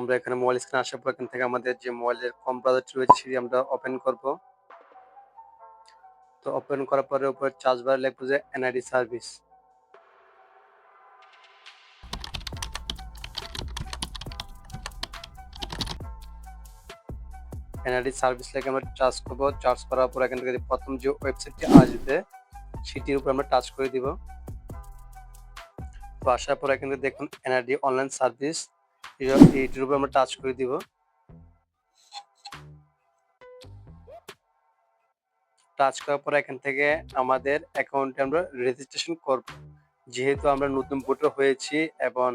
আমরা এখানে মোবাইল স্ক্রিনে আসার পর এখান থেকে আমাদের যে মোবাইলের কম ব্রাউজারটি রয়েছে সেটি আমরা ওপেন করব। তো ওপেন করার পরে উপরে চার্জ বার লিখব যে এনআইডি সার্ভিস এনআইডি সার্ভিস লেগে আমরা চার্জ করব। চার্জ করার পর এখান থেকে প্রথম যে ওয়েবসাইটটি আসবে, সেটির উপর আমরা টাচ করে দিব। তো আসার পর এখান থেকে দেখুন এনআইডি অনলাইন সার্ভিস এইটির উপর আমরা টাচ করে দিব। টাচ করার পর এখান থেকে আমাদের অ্যাকাউন্টে আমরা রেজিস্ট্রেশন করব। যেহেতু আমরা নতুন ভোটার হয়েছি এবং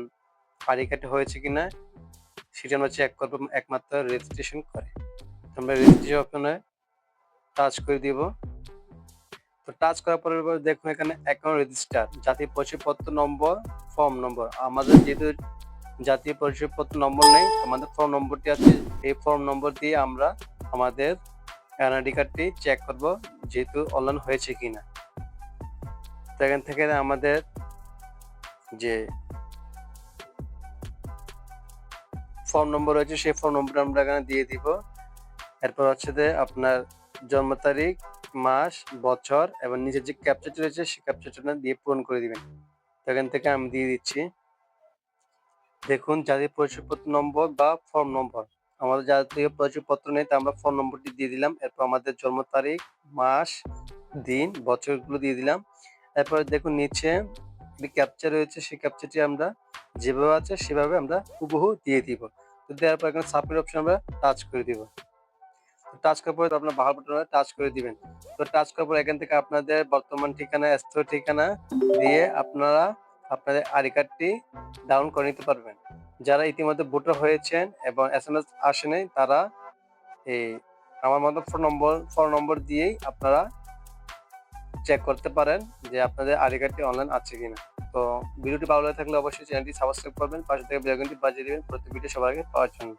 পারি কাটে হয়েছে কিনা, সেটা আমরা চেক করব একমাত্র রেজিস্ট্রেশন করে। আমরা রেজিস্ট্রেশন অপশনে টাচ করে দিব। তো টাচ করার পরে দেখুন এখানে অ্যাকাউন্ট রেজিস্টার জাতীয় পরিচয়পত্র নম্বর ফর্ম নম্বর আমাদের যেহেতু জাতীয় পরিচয়পত্র নম্বর নেই। আমাদের ফর্ম নম্বরটি আছে। এই ফর্ম নম্বর দিয়ে আমরা আমাদের এনআইডি কার্ডটি চেক করব, যেহেতু অনলাইন হয়েছে কিনা। তো এখান থেকে আমাদের যে ফর্ম নম্বর রয়েছে, সেই ফর্ম নম্বর আমরা এখানে দিয়ে দিব। এরপর হচ্ছে যে আপনার জন্ম তারিখ, মাস, বছর এবং নিচের যে ক্যাপচারটি রয়েছে, সেই ক্যাপচারটা দিয়ে পূরণ করে দিবেন। তো এখান থেকে আমি দিয়ে দিচ্ছি। দেখুন জাতীয় পরিচয়পত্র নম্বর বা ফর্ম নম্বর আমাদের জাতীয় পরিচয়পত্র নেই তা আমরা ফোন নম্বরটি দিয়ে দিলাম। এরপর আমাদের জন্ম তারিখ, মাস, দিন, বছরগুলো দিয়ে দিলাম। এরপর দেখুন, নিচে যে ক্যাপচার রয়েছে, সেই ক্যাপচারটি আমরা যেভাবে আছে, সেভাবে আমরা হুবহু দিয়ে দিব। তো দেওয়ার পর এখানে সাবমিট অপশন আমরা টাচ করে দিব। টাচ করার পরে আপনার বাহার বাটনে টাচ করে দিবেন। তো টাচ করার পর এখান থেকে আপনাদের বর্তমান ঠিকানা স্থায়ী ঠিকানা দিয়ে আপনারা আপনাদের আই কার্ডটি ডাউন করে নিতে পারবেন। যারা ইতিমধ্যে ভোটার হয়েছেন এবং এস এম এস আসেনি, তারা এই আমার মতো ফোন নম্বর ফোন নম্বর দিয়েই আপনারা চেক করতে পারেন যে আপনাদের আই কার্ডটি অনলাইন আছে কিনা। তো ভিডিওটি ভালো থাকলে অবশ্যই চ্যানেলটি সাবস্ক্রাইব করবেন, পাশে থেকে বেলঘন্টি বাজিয়ে দেবেন প্রতি ভিডিও সবার আগে পাওয়ার জন্য।